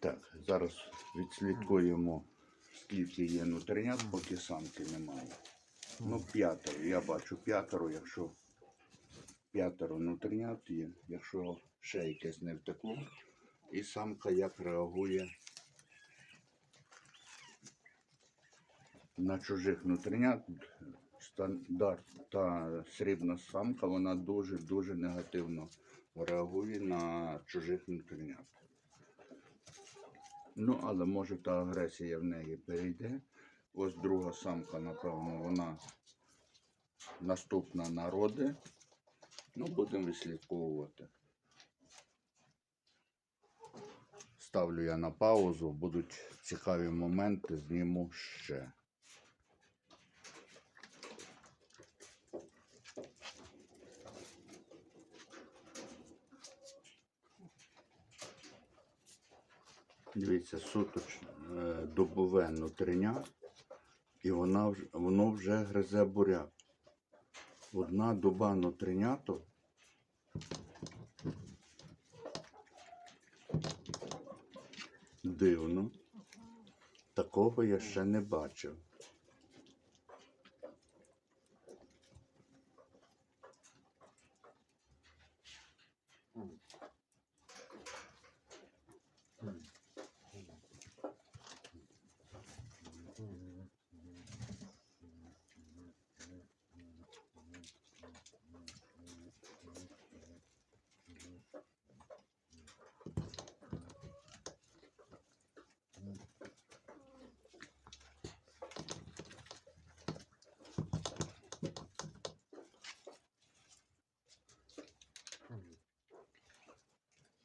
Так, зараз відслідкуємо, скільки є нутринят, поки самки немає. Ну, п'ятеро. Я бачу п'ятеро, якщо п'ятеро нутринят є, якщо ще якесь не втекло. І самка як реагує на чужих нутринят. Стандарт та срібна самка, вона дуже-дуже негативно реагує на чужих нутринят. Ну, але може та агресія в неї перейде. Ось друга самка, напевно, вона наступна народи. Ну, будемо вислідковувати. Ставлю я на паузу, будуть цікаві моменти, зніму ще. Дивіться, суточ е, добове нутриня, і вона, воно вже гризе буряк. Одна доба нутриняту дивно. Такого я ще не бачив.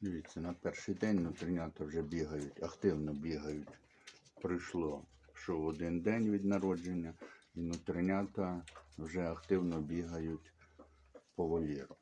Дивіться, на перший день внутрінята вже бігають, активно бігають. Прийшло, що в один день від народження, і внутрінята вже активно бігають по вольєру.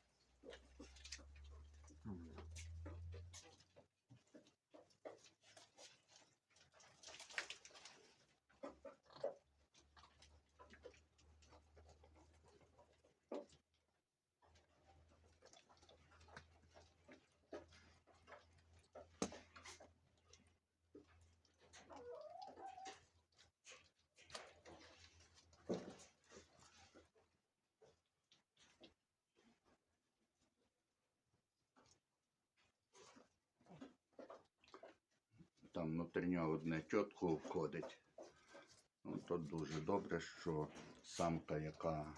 Там внутрішня одне чітко входить. Ну, то дуже добре, що самка, яка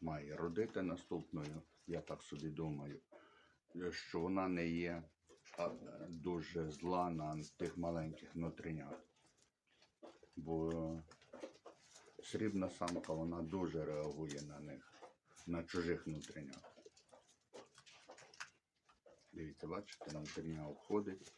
має родити наступною, я так собі думаю, що вона не є дуже зла на тих маленьких внутрінят. Бо срібна самка вона дуже реагує на них, на чужих внутрінят. Дивіться, бачите, внутрішня входить